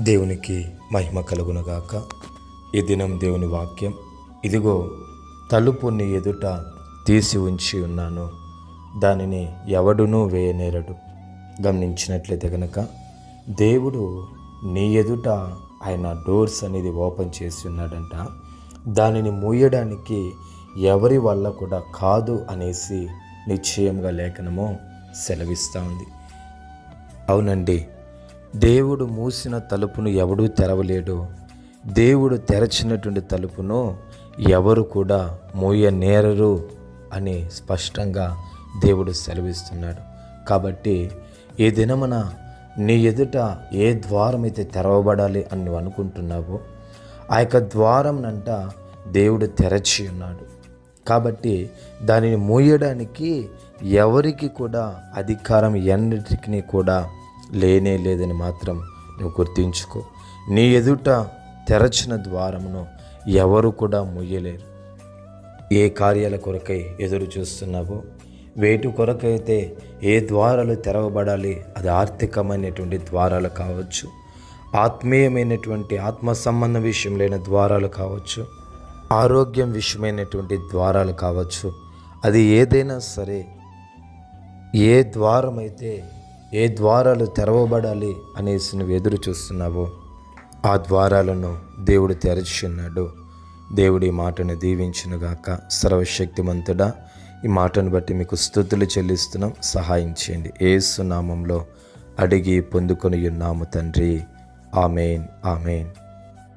దేవునికి మహిమ కలుగునగాక. ఈ దినం దేవుని వాక్యం. ఇదిగో తలుపు నీ ఎదుట తీసి ఉంచి ఉన్నాను. దానిని ఎవడునూ వేయనేరడు. గమనించినట్లయితే కనుక దేవుడు నీ ఎదుట ఆయన డోర్స్ అనేది ఓపెన్ చేసి ఉన్నాడంట. దానిని మూయడానికి ఎవరి వల్ల కూడా కాదు అనేసి నిశ్చయంగా లేఖనము సెలవిస్తూ ఉంది. అవునండి దేవుడు మూసిన తలుపును ఎవడూ తెరవలేడు. దేవుడు తెరచినటువంటి తలుపును ఎవరు కూడా మూయనేరరు అని స్పష్టంగా దేవుడు సెలవిస్తున్నాడు. కాబట్టి ఈ దినమున నీ ఎదుట ఏ ద్వారం అయితే తెరవబడాలి అని నువ్వు అనుకుంటున్నావో ఆ యొక్క ద్వారంనంట దేవుడు తెరచి ఉన్నాడు. కాబట్టి దానిని మూయడానికి ఎవరికి కూడా అధికారం ఎన్నిటికీ కూడా లేనే లేదని మాత్రం నువ్వు గుర్తించుకో. నీ ఎదుట తెరచిన ద్వారమును ఎవరు కూడా ముయ్యలేరు. ఏ కార్యాల కొరకై ఎదురు చూస్తున్నావో వేటి కొరకైతే ఏ ద్వారాలు తెరవబడాలి అది ఆర్థికమైనటువంటి ద్వారాలు కావచ్చు ఆత్మీయమైనటువంటి ఆత్మ సంబంధ విషయం లేని ద్వారాలు కావచ్చు ఆరోగ్యం విషయమైనటువంటి ద్వారాలు కావచ్చు అది ఏదైనా సరే ఏ ద్వారమైతే ఏ ద్వారాలు తెరవబడాలి అనేసి నువ్వు ఎదురు చూస్తున్నావో ఆ ద్వారాలను దేవుడు తెరచి ఉన్నాడు దేవుడి మాటను దీవించునుగాక. సర్వశక్తిమంతుడా ఈ మాటను బట్టి మీకు స్థుతులు చెల్లిస్తున్నాం. సహాయం చేయండి. ఏసు నామంలో అడిగి పొందుకొని ఉన్నాము తండ్రి. Amen amen.